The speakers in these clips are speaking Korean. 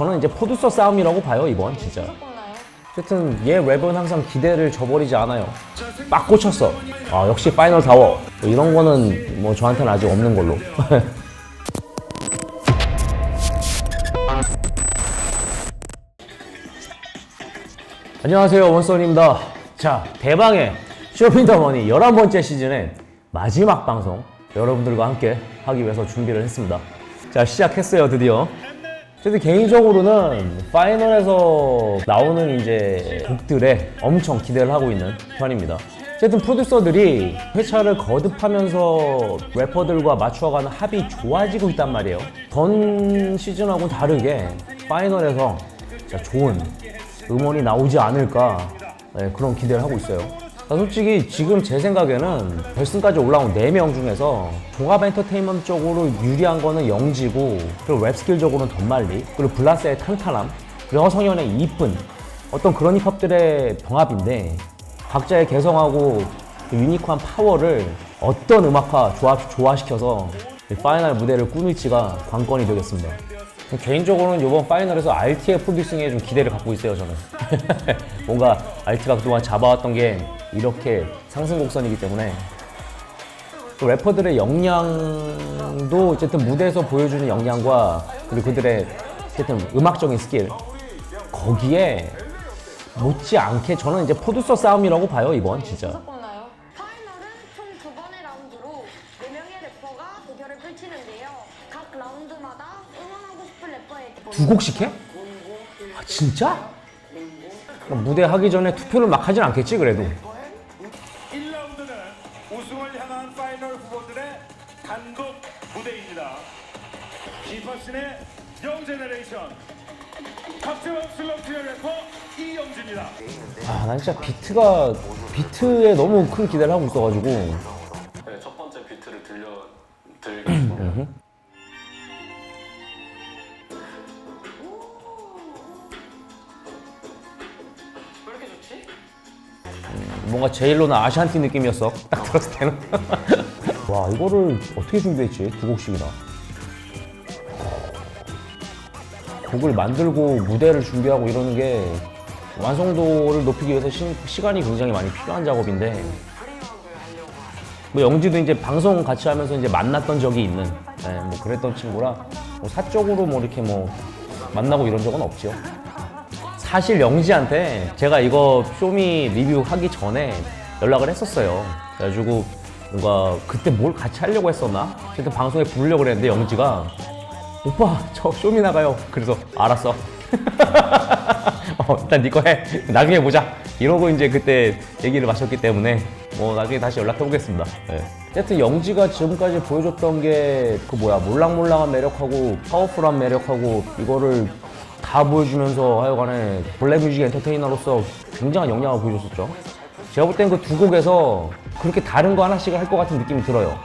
저는 이제 포두서 싸움이라고 봐요 이번 진짜. 어쨌든 얘 랩은 항상 기대를 저버리지 않아요. 빡 꽂혔어. 아 역시 파이널 타워. 뭐 이런 거는 뭐 저한테는 아직 없는 걸로. 안녕하세요 원선입니다. 자 대방의 쇼핑더머니 11번째 시즌의 마지막 방송 여러분들과 함께 하기 위해서 준비를 했습니다. 자 시작했어요 드디어. 저도 개인적으로는 파이널에서 나오는 이제 곡들에 엄청 기대를 하고 있는 편입니다. 어쨌든 프로듀서들이 회차를 거듭하면서 래퍼들과 맞춰가는 합이 좋아지고 있단 말이에요. 전 시즌하고 다르게 파이널에서 좋은 음원이 나오지 않을까 네, 그런 기대를 하고 있어요. 아, 솔직히 지금 제 생각에는 결승까지 올라온 4명 중에서 종합 엔터테인먼트 쪽으로 유리한 거는 영지고 그리고 랩 스킬적으로는 덤말리 그리고 블라스의 탄탄함 그리고 허성현의 이쁜 어떤 그런 힙합들의 병합인데 각자의 개성하고 그 유니크한 파워를 어떤 음악화 조합, 조화시켜서 이 파이널 무대를 꾸밀지가 관건이 되겠습니다. 개인적으로는 이번 파이널에서 RT의 프로듀싱에 좀 기대를 갖고 있어요, 저는. 뭔가 RT가 그동안 잡아왔던 게 이렇게 상승 곡선이기 때문에 또 래퍼들의 역량도 어쨌든 무대에서 보여주는 역량과 그리고 그들의 어쨌든 음악적인 스킬 거기에 못지않게 저는 이제 프로듀서 싸움이라고 봐요, 이번 진짜. 나요. 파이널은 총 두 번의 라운드로 네 명의 래퍼가 대결을 펼치는데요. 각 라운드마다 응원하고 싶은 래퍼에게 두 곡씩 해? 아, 진짜? 무대 하기 전에 투표를 막 하진 않겠지, 그래도. 1라운드는 우승을 향한 파이널 후보들의 단독 무대입니다. 힙합씬의 영제너레이션 박재범 슬럼프의 래퍼 이영주입니다. 아, 난 진짜 비트가, 비트에 너무 큰 기대를 하고 있어가지고. 뭔가 제일로나 아시안티 느낌이었어. 딱 들었을 때는. 와, 이거를 어떻게 준비했지? 두 곡씩이나. 곡을 만들고 무대를 준비하고 이러는 게 완성도를 높이기 위해서 시, 시간이 굉장히 많이 필요한 작업인데 뭐 영지도 이제 방송 같이 하면서 이제 만났던 적이 있는 예, 뭐 그랬던 친구라 뭐 사적으로 뭐 이렇게 뭐 만나고 이런 적은 없죠. 사실 영지한테 제가 이거 쇼미 리뷰하기 전에 연락을 했었어요. 그래가지고 뭔가 그때 뭘 같이 하려고 했었나? 어쨌든 방송에 부르려고 그랬는데 영지가 오빠 저 쇼미 나가요. 그래서 알았어. 어, 일단 네거 해. 나중에 보자. 이러고 이제 그때 얘기를 마셨기 때문에 뭐 나중에 다시 연락해 보겠습니다. 네. 어쨌든 영지가 지금까지 보여줬던 게 그 뭐야 몰랑몰랑한 매력하고 파워풀한 매력하고 이거를 다 보여주면서 하여간에 블랙뮤직 엔터테이너로서 굉장한 역량을 보여줬었죠. 제가 볼 땐 그 두 곡에서 그렇게 다른 거 하나씩 할 것 같은 느낌이 들어요.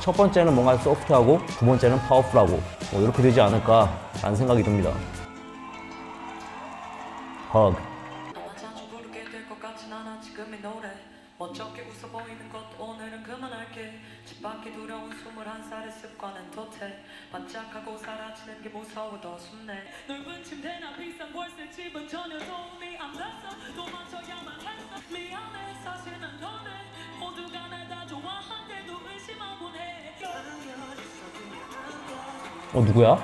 첫 번째는 뭔가 소프트하고 두 번째는 파워풀하고 뭐 이렇게 되지 않을까라는 생각이 듭니다. 허 그. 너와 자주 부르게 될것 같진 않아 지금의 노래 멋쩍게 웃어 보이는 것 오늘은 그만할게 집 밖에 두려운 21살의 습관은 도태 반짝하고 사라지는 게 무서워도 숨내 넓은 침대나 비싼 월세 집은 전혀 도움이 안 됐어 도망쳐야만 했어 미안해 사실 난 너네 모두가 날 다 좋아한대도 의심하곤 해 어 누구야?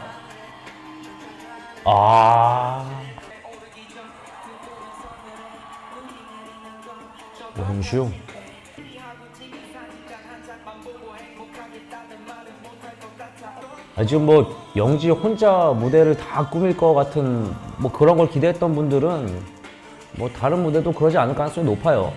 아. 원슈. 지금 뭐 영지 혼자 무대를 다 꾸밀 것 같은 뭐 그런 걸 기대했던 분들은 뭐 다른 무대도 그러지 않을 가능성이 높아요.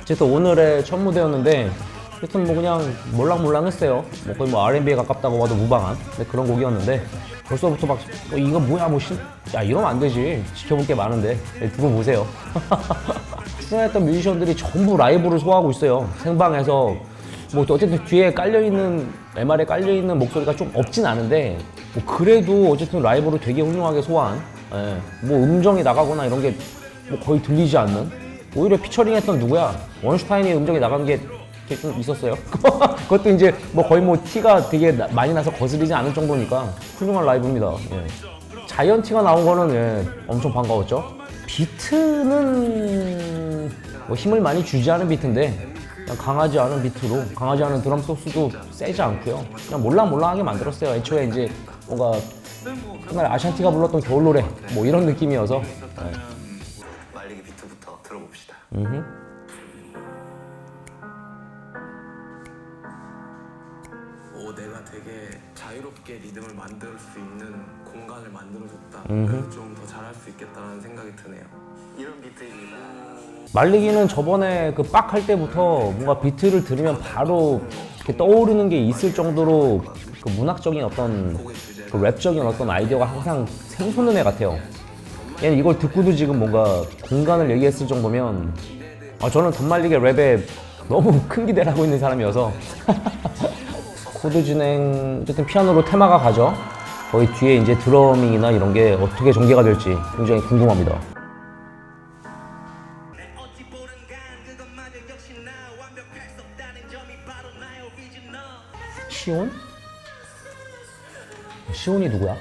어쨌든 오늘의 첫 무대였는데 하여튼 뭐 그냥 몰랑몰랑했어요. 뭐 거의 뭐 R&B에 가깝다고 봐도 무방한 네, 그런 곡이었는데 벌써부터 막 어, 이거 뭐야 뭐 신... 야 이러면 안 되지. 지켜볼 게 많은데. 네, 두고 보세요. 출연했던 뮤지션들이 전부 라이브를 소화하고 있어요. 생방에서. 뭐또 어쨌든 뒤에 깔려 있는 MR에 깔려 있는 목소리가 좀 없진 않은데 뭐 그래도 어쨌든 라이브로 되게 훌륭하게 소화한 예, 뭐 음정이 나가거나 이런 게 뭐 거의 들리지 않는. 오히려 피처링했던 누구야? 원슈타인이 음정이 나간 게 이렇게 좀 있었어요. 그것도 이제 뭐 거의 뭐 티가 되게 나- 많이 나서 거슬리지 않을 정도니까 훌륭한 라이브입니다. 예. 자이언티가 나온 거는 예, 엄청 반가웠죠. 비트는 뭐 힘을 많이 주지 않은 비트인데 그냥 강하지 않은 비트로 강하지 않은 드럼 소스도 세지 않고요. 그냥 몰랑몰랑하게 만들었어요. 애초에 이제 뭔가 옛날 아샨티가 불렀던 겨울 노래 뭐 이런 느낌이어서 예. 말리기 비트부터 들어봅시다. 음흠. 오 내가 되게 자유롭게 리듬을 만들 수 있는 공간을 만들어줬다. 그래서 좀 더 잘할 수 있겠다는 생각이 드네요. 이런 비트입니다. 말리기는 저번에 그 빡 할 때부터 뭔가 비트를 들으면 바로 이렇게 떠오르는 게 있을 정도로 그 문학적인 어떤 그 랩적인 어떤 아이디어가 항상 생소는 애 같아요. 얘는 이걸 듣고도 지금 뭔가 공간을 얘기했을 정도면 아, 저는 덤말리게 랩에 너무 큰 기대를 하고 있는 사람이어서 코드 진행 어쨌든 피아노로 테마가 가죠. 거의 뒤에 이제 드러밍이나 이런 게 어떻게 전개가 될지 굉장히 궁금합니다. 시온? 시온이 누구야?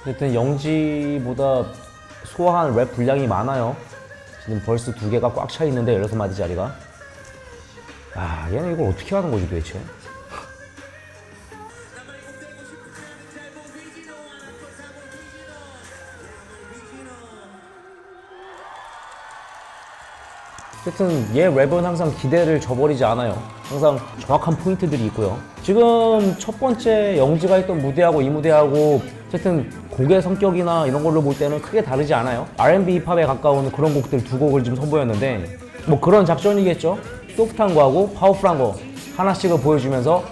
어쨌든 영지보다 소화한 랩 분량이 많아요. 지금 벌써 두 개가 꽉 차 있는데 16마디짜리가. 아, 얘는 이걸 어떻게 하는 거지 도대체? 어쨌든 얘 랩은 항상 기대를 저버리지 않아요. 항상 정확한 포인트들이 있고요. 지금 첫 번째 영지가 했던 무대하고 이 무대하고 어쨌든 곡의 성격이나 이런 걸로 볼 때는 크게 다르지 않아요. R&B 힙합에 가까운 그런 곡들 두 곡을 좀 선보였는데 뭐 그런 작전이겠죠. 소프트한 거하고 파워풀한 거 하나씩을 보여주면서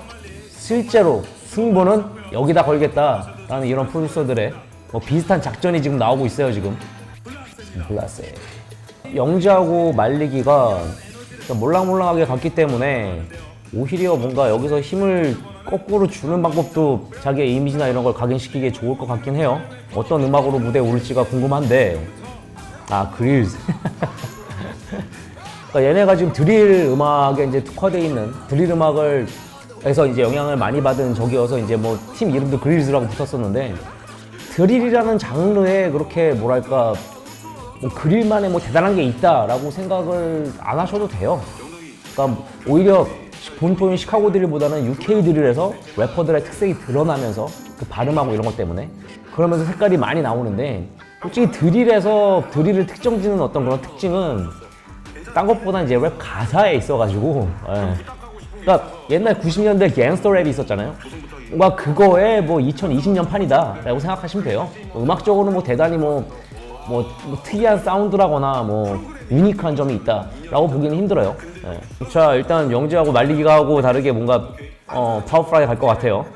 실제로 승부는 여기다 걸겠다라는 이런 프로듀서들의 뭐 비슷한 작전이 지금 나오고 있어요 지금. 블라세. 영지하고 말리기가 몰랑몰랑하게 갔기 때문에 오히려 뭔가 여기서 힘을 거꾸로 주는 방법도 자기의 이미지나 이런 걸 각인시키기에 좋을 것 같긴 해요. 어떤 음악으로 무대에 오를지가 궁금한데 아 그릴즈 그러니까 얘네가 지금 드릴 음악에 이제 특화되어 있는 드릴 음악을 에서 이제 영향을 많이 받은 적이어서 이제 뭐 팀 이름도 그릴즈라고 붙었었는데 드릴이라는 장르에 그렇게 뭐랄까 뭐 그릴만의 뭐 대단한 게 있다라고 생각을 안 하셔도 돼요. 그러니까 오히려 본토인 시카고 드릴보다는 UK 드릴에서 래퍼들의 특색이 드러나면서 그 발음하고 이런 것 때문에 그러면서 색깔이 많이 나오는데 솔직히 드릴에서 드릴을 특정짓는 어떤 그런 특징은 딴 것보다 이제 랩 가사에 있어가지고 예. 그러니까 옛날 90년대 갱스터 랩이 있었잖아요. 뭔가 그거에 뭐 2020년 판이다 라고 생각하시면 돼요. 뭐 음악적으로 뭐 대단히 뭐, 뭐, 뭐 특이한 사운드라거나 뭐 유니크한 점이 있다라고 보기는 힘들어요. 예. 자 일단 영지하고 말리기가 하고 다르게 뭔가 어, 파워풀하게 갈것 같아요.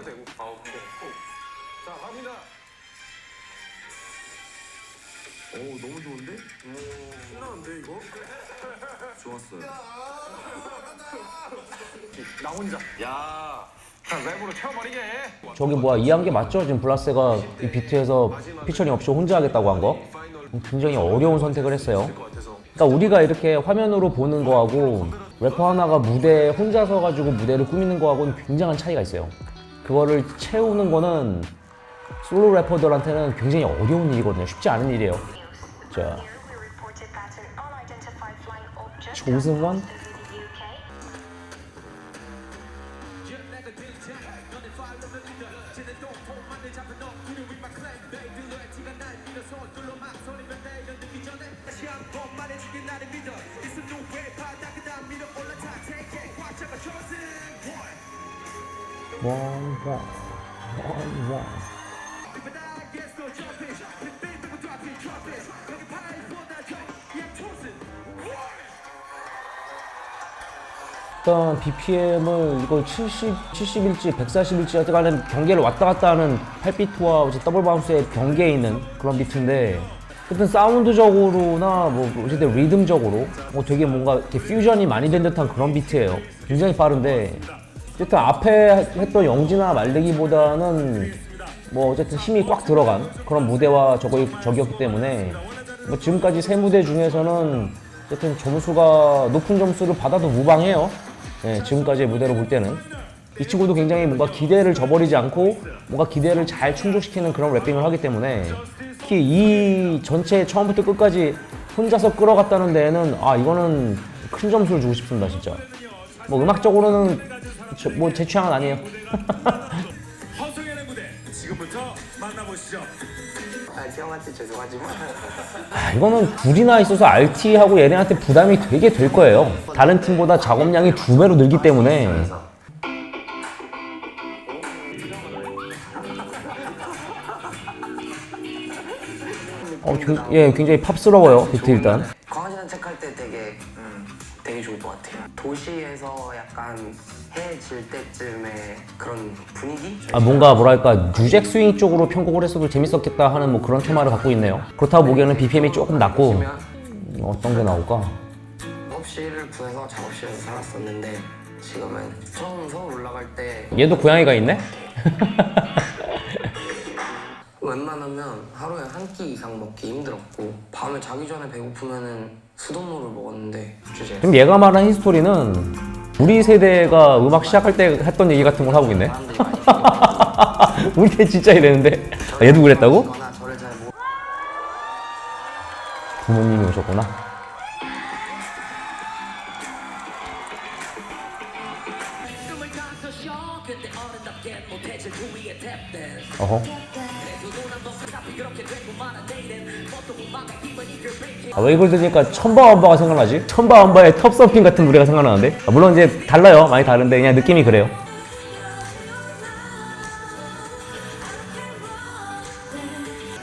나 혼자. 야. 자, 랩으로 채워버리게. 저기 뭐야 이해한 게 맞죠? 지금 블라세가 이 비트에서 피처링 없이 혼자 하겠다고 한 거? 굉장히 어려운 선택을 했어요. 그러니까 우리가 이렇게 화면으로 보는 거하고 래퍼 하나가 무대에 혼자 서 가지고 무대를 꾸미는 거하고는 굉장한 차이가 있어요. 그거를 채우는 거는 솔로 래퍼들한테는 굉장히 어려운 일이거든요. 쉽지 않은 일이에요. 자, that chosen one 일단 BPM을 이걸 70, 70일지 140일지 하여튼간에 경계를 왔다 갔다 하는 8비트와 이제 더블 바운스의 경계에 있는 그런 비트인데 어쨌든 사운드적으로나 뭐 어쨌든 리듬적으로 뭐 되게 뭔가 이렇게 퓨전이 많이 된 듯한 그런 비트예요. 굉장히 빠른데 어쨌든 앞에 했던 영지나 말대기보다는 뭐 어쨌든 힘이 꽉 들어간 그런 무대와 저거 적이었기 때문에 뭐 지금까지 세 무대 중에서는 어쨌든 점수가 높은 점수를 받아도 무방해요. 예, 지금까지의 무대로 볼 때는 이 친구도 굉장히 뭔가 기대를 저버리지 않고 뭔가 기대를 잘 충족시키는 그런 래핑을 하기 때문에 특히 이 전체 처음부터 끝까지 혼자서 끌어갔다는 데에는 아 이거는 큰 점수를 주고 싶습니다 진짜. 뭐 음악적으로는 뭐 제 취향은 아니에요. 허성현의 무대 지금부터 만나보시죠. 알지 형한테 죄송하지만 아, 이거는 둘이나 있어서 RT하고 얘네한테 부담이 되게 될 거예요. 다른 팀보다 작업량이 두 배로 늘기 때문에. 어, 좀- 예, 굉장히 팝스러워요, 비트 일단. 강아지단 책할 때 되게 음, 되게 좋을 것 같아요. 도시에서 약간 해질 때쯤에 그런 분위기? 아, 뭔가 뭐랄까, 뉴잭 스윙 쪽으로 편곡을 했어도 재밌었겠다 하는 뭐 그런 테마를 갖고 있네요. 그렇다고 보기에는 BPM이 조금 낮고, 어떤 게 나올까? 작업실을 구해서 작업실에서 살았었는데 지금은 처음 서울 올라갈 때 얘도 고양이가 있네? 웬만하면 하루에 한 끼 이상 먹기 힘들었고 밤에 자기 전에 배고프면은 수돗물을 먹었는데 주제 지금 얘가 말한 히스토리는 우리 세대가 음악 시작할 때 했던 얘기 같은 걸 하고 있네. 우리 때 진짜 이랬는데. 아, 얘도 그랬다고? 부모님이 오셨구나. 어허. 아, 왜 이걸 들으니까 천바완바가 생각나지? 천바완바의 텁서핑 같은 노래가 생각나는데? 아, 물론 이제 달라요. 많이 다른데 그냥 느낌이 그래요.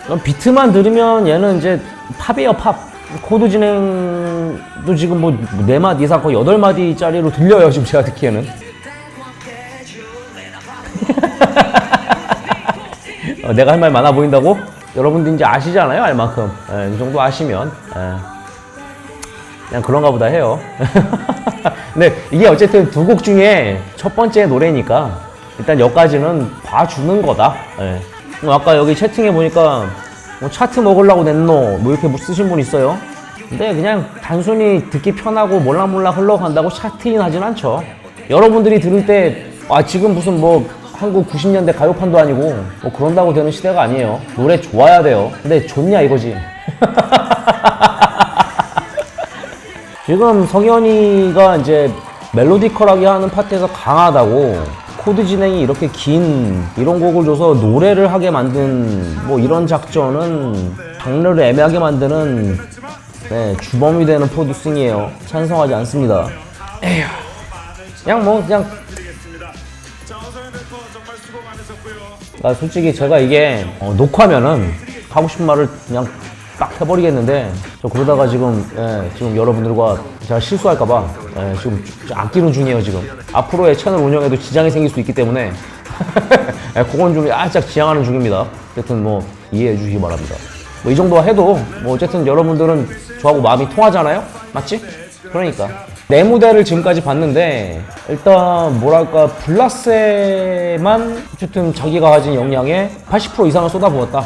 그럼 비트만 들으면 얘는 이제 팝이에요 팝 코드 진행도 지금 뭐네 마디 이상 거의 여덟 마디짜리로 들려요 지금 제가 듣기에는 어, 내가 할 말 많아 보인다고? 여러분들 이제 아시잖아요 알 만큼. 예, 이 정도 아시면. 예. 그냥 그런가 보다 해요. 근데 이게 어쨌든 두 곡 중에 첫 번째 노래니까 일단 여기까지는 봐주는 거다. 예. 뭐 아까 여기 채팅에 보니까 뭐 차트 먹으려고 냈노 뭐 이렇게 뭐 쓰신 분 있어요? 근데 그냥 단순히 듣기 편하고 몰락몰락 흘러간다고 차트인 하진 않죠. 여러분들이 들을 때 아 지금 무슨 뭐 한국 90년대 가요판도 아니고 뭐 그런다고 되는 시대가 아니에요 노래 좋아야 돼요 근데 좋냐 이거지 지금 성현이가 이제 멜로디컬하게 하는 파트에서 강하다고 코드 진행이 이렇게 긴 이런 곡을 줘서 노래를 하게 만든 뭐 이런 작전은 장르를 애매하게 만드는 네, 주범이 되는 프로듀싱이에요. 찬성하지 않습니다. 에휴. 그냥 뭐 그냥. 자 많으셨고요. 아, 솔직히 제가 이게 어, 녹화면은 하고 싶은 말을 그냥 딱 해버리겠는데 저 그러다가 지금 예, 지금 여러분들과 제가 실수할까봐 예, 지금 좀 아끼는 중이에요 지금. 앞으로의 채널 운영에도 지장이 생길 수 있기 때문에 예, 그건 좀 살짝 지향하는 중입니다. 어쨌든 뭐 이해해 주시기 바랍니다. 뭐 이 정도 해도 뭐 어쨌든 여러분들은 저하고 마음이 통하잖아요? 맞지? 그러니까 내 무대를 지금까지 봤는데 일단 뭐랄까 블라세만 어쨌든 자기가 가진 역량의 80% 이상을 쏟아부었다.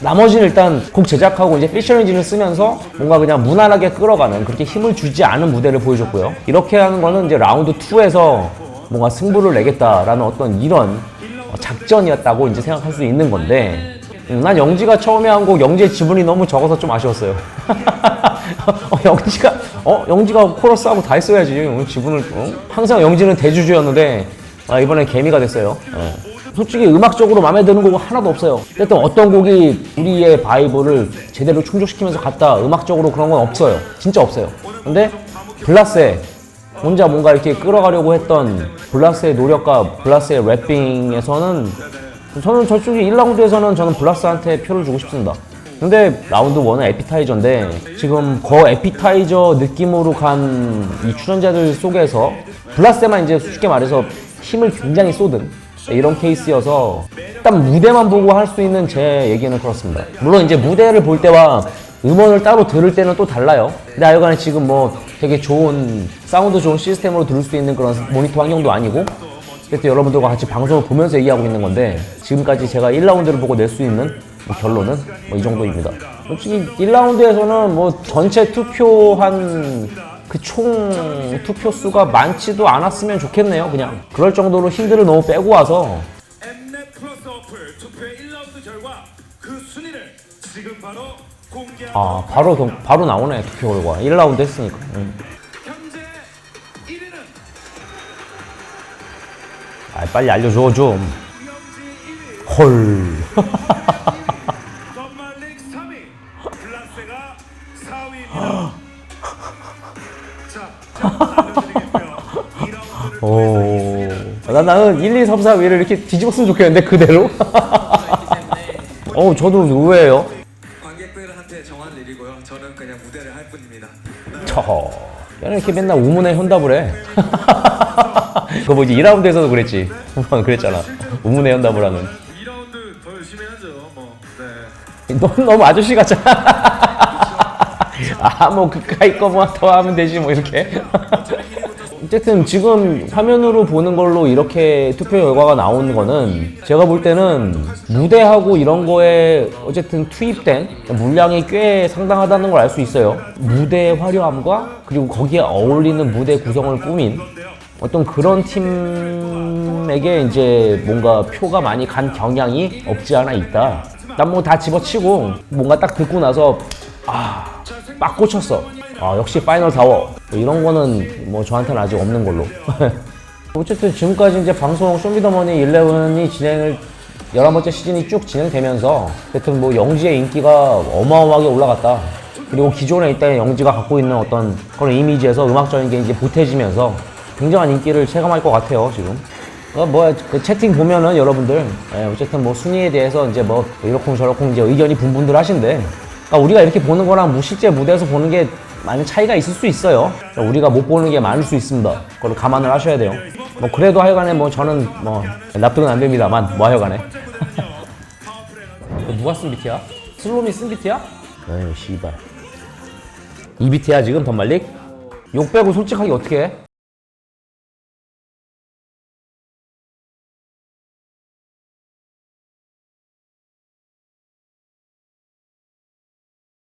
나머지는 일단 곡 제작하고 이제 피처 엔진을 쓰면서 뭔가 그냥 무난하게 끌어가는 그렇게 힘을 주지 않은 무대를 보여줬고요. 이렇게 하는 거는 이제 라운드 2에서 뭔가 승부를 내겠다라는 어떤 이런 어, 작전이었다고 이제 생각할 수 있는 건데 음, 난 영지가 처음에 한 곡 영지의 지분이 너무 적어서 좀 아쉬웠어요. 어, 영지가 어 영지가 코러스하고 다 했어야지 어, 지분을 어? 항상 영지는 대주주였는데 아, 이번에 개미가 됐어요. 예. 솔직히 음악적으로 마음에 드는 곡은 하나도 없어요. 어쨌든 어떤 곡이 우리의 바이브를 제대로 충족시키면서 갔다 음악적으로 그런 건 없어요. 진짜 없어요. 근데 블라세 혼자 뭔가 이렇게 끌어가려고 했던 블라스의 노력과 블라스의 래핑에서는 저는 저쪽에 1라운드에서는 저는 블라스한테 표를 주고 싶습니다. 근데 라운드 1은 에피타이저인데 지금 그 에피타이저 느낌으로 간 이 출연자들 속에서 블라스에만 이제 쉽게 말해서 힘을 굉장히 쏟은 이런 케이스여서 일단 무대만 보고 할 수 있는 제 얘기는 그렇습니다. 물론 이제 무대를 볼 때와 음원을 따로 들을 때는 또 달라요. 근데 하여간에 지금 뭐 되게 좋은 사운드 좋은 시스템으로 들을 수 있는 그런 모니터 환경도 아니고 어쨌든 여러분들과 같이 방송을 보면서 얘기하고 있는 건데 지금까지 제가 1라운드를 보고 낼 수 있는 결론은 뭐 이 정도입니다. 솔직히 1라운드에서는 뭐 전체 투표한 그 총 투표 수가 많지도 않았으면 좋겠네요. 그냥 그럴 정도로 힌트를 너무 빼고 와서 엠넷 플러스 어플 투표 1라운드 결과 그아 바로 경- 바로 나오네 투표 결과 1라운드 했으니까. 1위는 아 빨리 알려줘 좀. 유영지 1위 헐. 나 나는 1, 2, 3, 4 위를 이렇게 뒤집었으면 좋겠는데 그대로. 어 저도 의외예요. 관객들한테 정한 일이고요. 저는 그냥 무대를 할 뿐입니다. 저. 얘는 이렇게 맨날 우문에 현답을 해. 그거 뭐지 2라운드에서도 그랬지. 한번 그랬잖아. 우문에 현답을 하는. 2라운드 더 열심히 하죠 뭐 네 너 너무 아저씨 같잖아. 아 뭐 그까이 거만 더 하면 되지 뭐 이렇게. 어쨌든 지금 화면으로 보는 걸로 이렇게 투표 결과가 나오는 거는 제가 볼 때는 무대하고 이런 거에 어쨌든 투입된 물량이 꽤 상당하다는 걸 알 수 있어요. 무대의 화려함과 그리고 거기에 어울리는 무대 구성을 꾸민 어떤 그런 팀에게 이제 뭔가 표가 많이 간 경향이 없지 않아 있다. 난 뭐 다 집어치고 뭔가 딱 듣고 나서 아, 빡 꽂혔어. 아, 역시 파이널 타워. 뭐 이런 거는 뭐 저한테는 아직 없는 걸로. 어쨌든 지금까지 이제 방송 쇼미더머니 11이 진행을 11번째 시즌이 쭉 진행되면서 하여튼 뭐 영지의 인기가 어마어마하게 올라갔다. 그리고 기존에 있던 영지가 갖고 있는 어떤 그런 이미지에서 음악적인 게 이제 보태지면서 굉장한 인기를 체감할 것 같아요, 지금. 어, 뭐, 그 채팅 보면은 여러분들, 예, 어쨌든 뭐 순위에 대해서 이제 뭐 이렇쿵 저렇쿵 이제 의견이 분분들 하신데, 그러니까 우리가 이렇게 보는 거랑 뭐 실제 무대에서 보는 게 많은 차이가 있을 수 있어요. 그러니까 우리가 못 보는 게 많을 수 있습니다. 그걸 감안을 하셔야 돼요. 뭐 그래도 하여간에 뭐 저는 뭐 납득은 안 됩니다만, 뭐 하여간에. 이거 누가 쓴 비트야? 슬롬이 쓴 비트야? 에휴, 씨발. 이 비트야, 지금 덤말릭? 욕 빼고 솔직하게 어떻게 해?